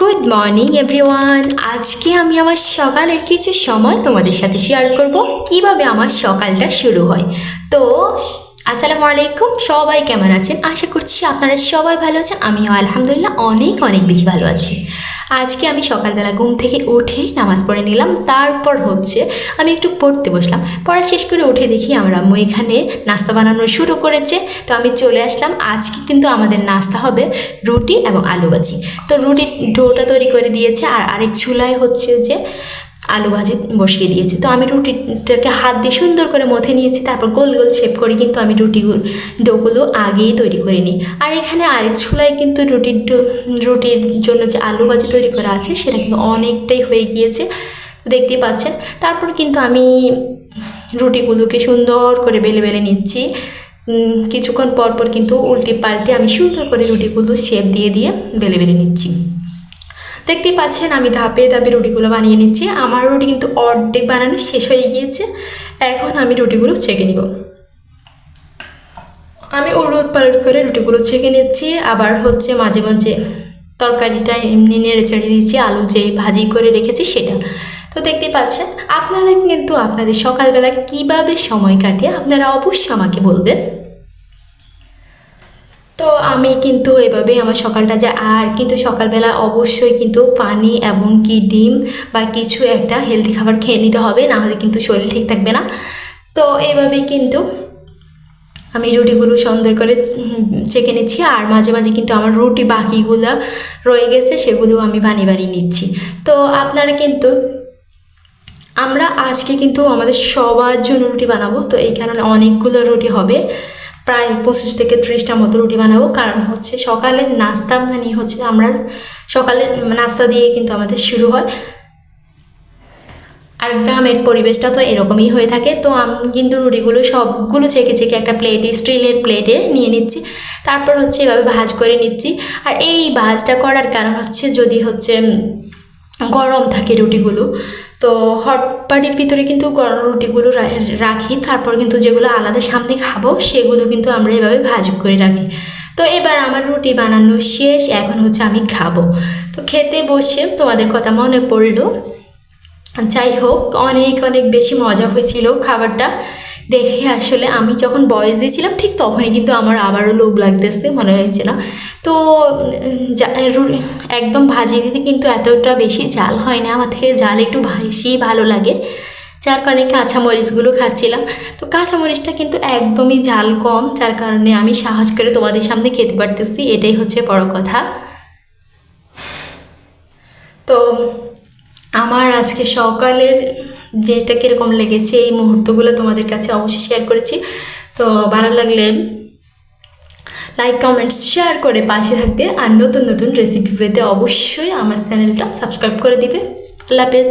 Good morning everyone আজকে আমি আমার সকালের কিছু সময় তোমাদের সাথে শেয়ার করব। কীভাবে আমার সকালটা শুরু হয়? তো আসসালামু আলাইকুম, সবাই কেমন আছেন? আশা করছি আপনারা সবাই ভালো আছেন, আমিও আলহামদুলিল্লাহ অনেক অনেক বেশি ভালো আছি। আজকে আমি সকালবেলা ঘুম থেকে উঠে নামাজ পড়ে নিলাম, তারপর হচ্ছে আমি একটু পড়তে বসলাম। পড়া শেষ করে উঠে দেখি আমার আম্মু এখানে নাস্তা বানানো শুরু করেছে। তো আমি চলে আসলাম, আজকে কিন্তু আমাদের নাস্তা হবে রুটি এবং আলু ভাজি তো রুটি ডোটা তৈরি করে দিয়েছে, আর আরেক চুলায় হচ্ছে যে আলু ভাজি বসিয়ে দিয়েছি। তো আমি রুটিটাকে হাত দিয়ে সুন্দর করে মথে নিয়েছি, তারপর গোল গোল শেপ করে কিন্তু আমি রুটি ডোগুলো আগেই তৈরি করে নিই। আর এখানে আরেক ছোলায় কিন্তু রুটির রুটির জন্য যে আলু ভাজি তৈরি করা আছে, সেটা কিন্তু অনেকটাই হয়ে গিয়েছে দেখতেই পাচ্ছেন। তারপর কিন্তু আমি রুটিগুলোকে সুন্দর করে বেলে বেলে নিচ্ছি। কিছুক্ষণ পর পর কিন্তু উল্টে পাল্টে আমি সুন্দর করে রুটিগুলো শেপ দিয়ে দিয়ে বেলে বেলে নিচ্ছি। দেখতেই পাচ্ছেন, আমি ধাপে ধাপে রুটিগুলো বানিয়ে নিচ্ছি। আমার রুটি কিন্তু অর্ধেক বানানো শেষ হয়ে গিয়েছে। এখন আমি রুটিগুলো ছেঁকে নিব। আমি উলট পালট করে রুটিগুলো ছেঁকে নিচ্ছি। আবার হচ্ছে মাঝে মাঝে তরকারিটা এমনি নেড়ে ছেড়ে দিচ্ছি। আলু যে ভাজি করে রেখেছি সেটা। তো দেখতে পাচ্ছেন, আপনারা কিন্তু আপনাদের সকালবেলা কীভাবে সময় কাটে আপনারা অবশ্যই আমাকে বলবেন। তো আমি কিন্তু এভাবে আমার সকালটা যায়। আর কিন্তু সকালবেলা অবশ্যই কিন্তু পানি এবং কি ডিম বা কিছু একটা হেলদি খাবার খেয়ে নিতে হবে, না হলে কিন্তু শরীর ঠিক থাকবে না। তো এভাবে কিন্তু আমি রুটিগুলো সুন্দর করে চেকে নিচ্ছি। আর মাঝে মাঝে কিন্তু আমার রুটি বাকিগুলো রয়ে গেছে সেগুলো আমি বানিয়ে বানিয়ে নিচ্ছি। তো আপনারা কিন্তু, আমরা আজকে কিন্তু আমাদের সবার জন্য রুটি বানাবো। তো এই কারণে অনেকগুলো রুটি হবে। প্রায় পঁচিশ থেকে ত্রিশটা মতো রুটি বানাবো। কারণ হচ্ছে সকালের নাস্তা মানে হচ্ছে আমরা সকালের নাস্তা দিয়ে কিন্তু আমাদের শুরু হয়। আর গ্রামের পরিবেশটা তো এরকমই হয়ে থাকে। তো আমি কিন্তু রুটিগুলো সবগুলো ছেঁকে ছেঁকে একটা প্লেটে, স্টিলের প্লেটে নিয়ে নিচ্ছি। তারপর হচ্ছে এভাবে ভাজ করে নিচ্ছি। আর এই ভাজটা করার কারণ হচ্ছে যদি হচ্ছে গরম থাকে রুটিগুলো। তো হট পাটির ভিতরে কিন্তু গরম রুটিগুলো রাখি, তারপর কিন্তু যেগুলো আলাদা সামনে খাব, সেগুলো কিন্তু আমরা এভাবে ভাজ করে রাখি। তো এবার আমার রুটি বানানো শেষ, এখন হচ্ছে আমি খাব। তো খেতে বসে তোমাদের কথা মনে পড়ল। যাই হোক, অনেক অনেক বেশি মজা হয়েছিল খাবারটা। দেখে আসলে আমি যখন বয়স দিয়েছিলাম, ঠিক তখনই কিন্তু আমার আবারও লোভ লাগতেছে, মনে হয়েছে না। তো একদম ভাজিয়ে দিতে কিন্তু এতটা বেশি জাল হয় না, আমার থেকে জাল একটু বেশি ভালো লাগে। যার কারণে কাঁচামরিচগুলো খাচ্ছিলাম। তো কাঁচামরিচটা কিন্তু একদমই জাল কম, যার কারণে আমি সাহস করে তোমাদের সামনে খেতে পারতেছি, এটাই হচ্ছে বড় কথা। তো, আমার আজকে সকালের যেটা কীরকম লেগেছে, এই মুহূর্তগুলো তোমাদের কাছে অবশ্যই শেয়ার করেছি। তো ভালো লাগলে লাইক কমেন্টস শেয়ার করে পাশে থাকবে আর নতুন নতুন রেসিপি পেতে অবশ্যই আমার চ্যানেলটা সাবস্ক্রাইব করে দিবে। আল্লাহ হাফেজ।